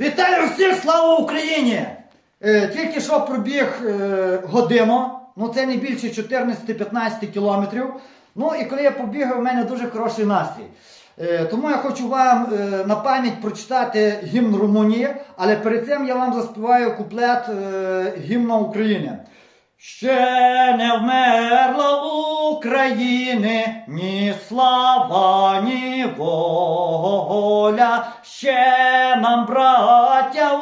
Вітаю всіх, слава Україні! Е, тільки що пробіг е, годину, ну це не більше 14-15 кілометрів. Ну і коли я побігав, у мене дуже хороший настрій. Е, тому я хочу вам е, на пам'ять прочитати гімн Румунії, але перед цим я вам заспіваю куплет е, гімна України. Ще не вмерла України ні слава, ні воля. Ще нам, браття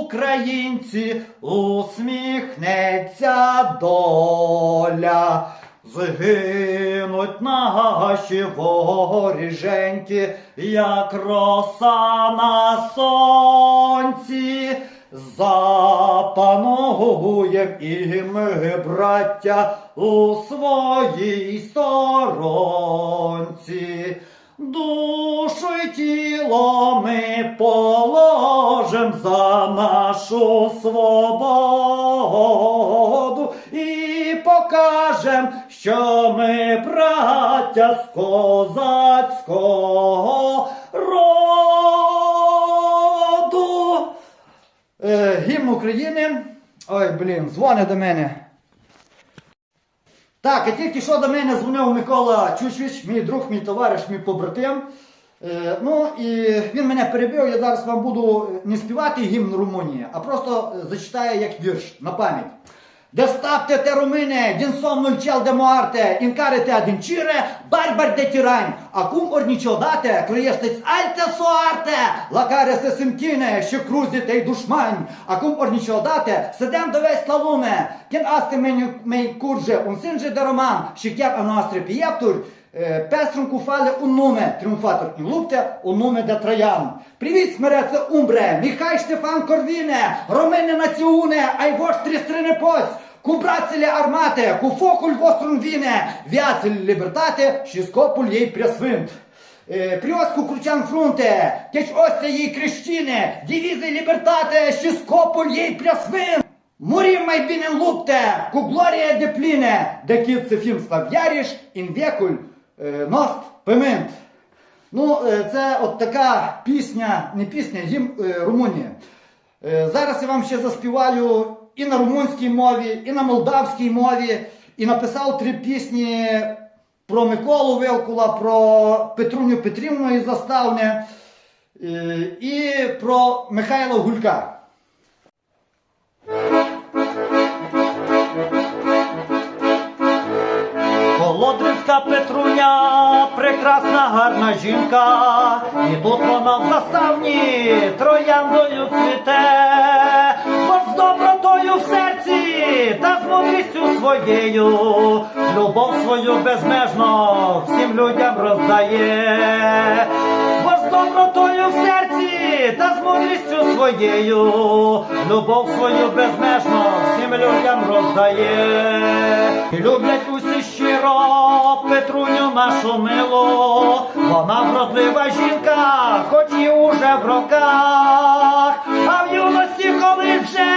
українці, усміхнеться доля. Згинуть наші воріженьки, як роса на сонці. Запануєм і ми, браття, у своїй сторонці. Душу й тіло ми положим за нашу свободу і покажем, що ми браття з козацького Е, гімн України. Ой, блін, дзвони до мене. Так, а тільки що до мене дзвонив Микола Чучвіч, мій друг, мій товариш, мій побратим. Е, ну і він мене перебив, я зараз вам буду не співати гімн Румунії, а просто зачитаю як вірш на пам'ять. De stapte te române din somnul cel de moarte, în care te adâncire, barbari de tirani. Acum ori niciodată trăiește-ți altă soartă, la care să se închine și cruzi tăi dușmani. Acum ori niciodată să dăm dovesti la lume, când asta mei, mei curge un sânge de roman și chiar a noastre piepturi, Пестром куфали у nume triumfator în luptă, un nume de Traian. Priviți, măreță umbre, Mihai Ștefan Corvine, române națiune, ai voștri strănepoți, cu brațele armate, cu focul vostru în vine, viață, libertate și scopul ei preasfânt. E, Prios cu crucea în frunte, căci ostea ei creștine, diviză libertate și scopul ei preasfânt. Murim mai bine în luptă, cu glorie de pline, decât să fim slaviariși în vecul е, ност пемент. Ну, е, це от така пісня, не пісня, гімн е, Румунії. Е, Зараз я вам ще заспіваю і на румунській мові, і на молдавській мові, і написав три пісні про Миколу Вилкула, про Петруню Петрівну із Заставне е, і про Михайла Гулька. Володрівська Петруня, прекрасна гарна жінка, і тут вона в заставні трояндою цвіте, бо з добротою в серці та з мудрістю своєю, любов свою безмежно всім людям роздає, бо з добротою в серці та з мудрістю своєю, любов свою безмежно всім людям роздає. І люблять усі щиро Петруню нашу милу, вона вродлива жінка, хоч і уже в роках, а в юності, коли вже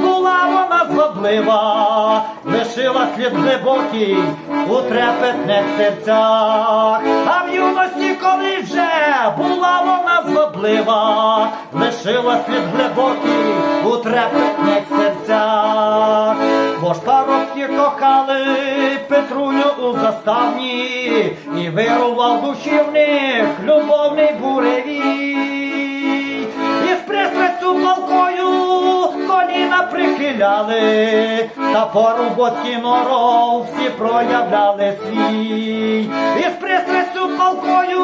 була вона злоблива, лишила слід глибокий у трепетних серцях, а в юності, коли вже була вона злоблива, лишила слід глибокий у трепетних серцях. Бо ж парубки кохали Петруню у заставні, і вирував душі в них любовний буревій. І з пристрастю коліна прихиляли, та порубоцький норов всі проявляли свій. І з пристрастю палкою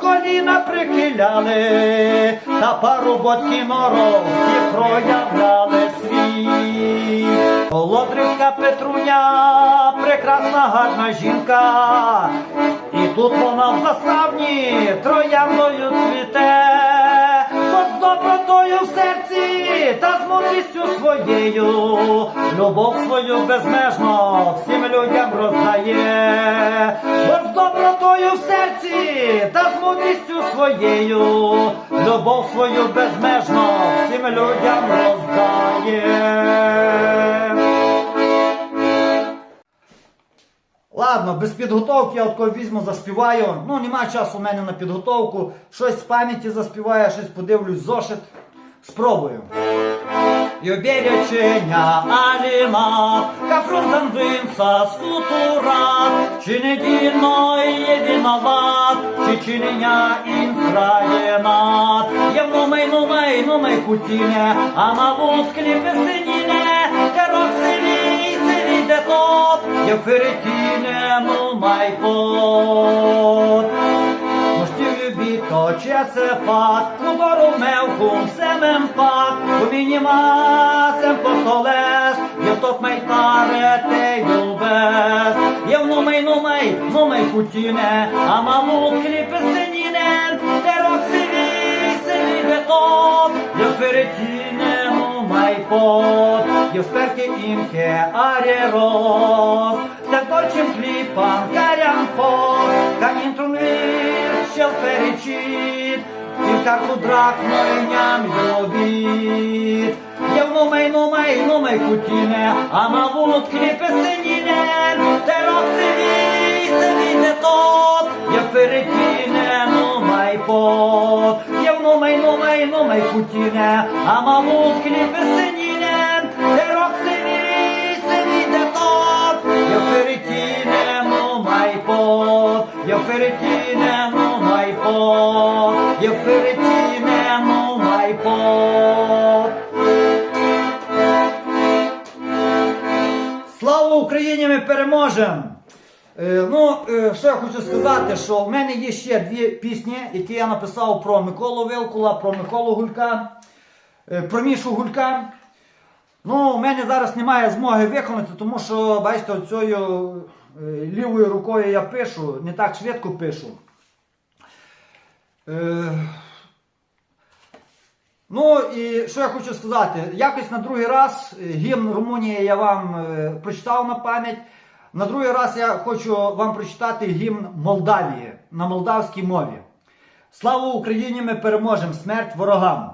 коліна прихиляли, та парубоцький норов всі проявляли свій. Володрівська Петруня, прекрасна гарна жінка, і тут вона в заставні трояндою цвіте, добротою в серці та з мудрістю своєю, любов свою безмежно всім людям роздає, бо з добротою в серці та з мудрістю своєю, любов свою безмежно всім людям роздає. Ладно, без підготовки я от візьму, заспіваю. Ну, нема часу у мене на підготовку. Щось з пам'яті заспіваю, щось подивлюсь, зошит. Спробую. Юберечення аліма, кафрунтом винца скутура, чи не діно є виноват, чи чинення інфраєнат. Я в номей, номей, номей кутіне, а вудклі песеніне, терок селій, селій топ, я в феретіне, номай пот. Моштів любі точе се фат, Кудору мевкум семем пак, Помінімасем потолес, Я топ майтаре те юбес, Я в номей, номей, номей кутіне, А мамут кліпе синіне, Терок сивій, сивій бетон, Я феретіне, номай пот, Я сперки імхе арерос, Сенторчим кліпам карям фор, Канінтрун віз, щел феричіт, І карку драк нойням йобіт. Я в номей, номей, номей кутіне, А мавут кліпе синіне, Терок сивій, сивій не тот, Я феретіне, номай пот. Я в номей, номей, номей кутіне, А мавут кліпе синіне, пот. Я феретіне, номай пот. Я феретіне, номай пот. Слава Україні! Ми переможемо! Е, ну, е, що я хочу сказати, що в мене є ще дві пісні, які я написав про Миколу Вилкула, про Миколу Гулька, е, про Мішу Гулька. Ну, у мене зараз немає змоги виконати, тому що, бачите, оцею е, лівою рукою я пишу, не так швидко пишу. Е, Ну і що я хочу сказати, якось на другий раз е, гімн Румунії я вам е, прочитав на пам'ять. На другий раз я хочу вам прочитати гімн Молдавії на молдавській мові. Слава Україні! Ми переможемо! Смерть ворогам!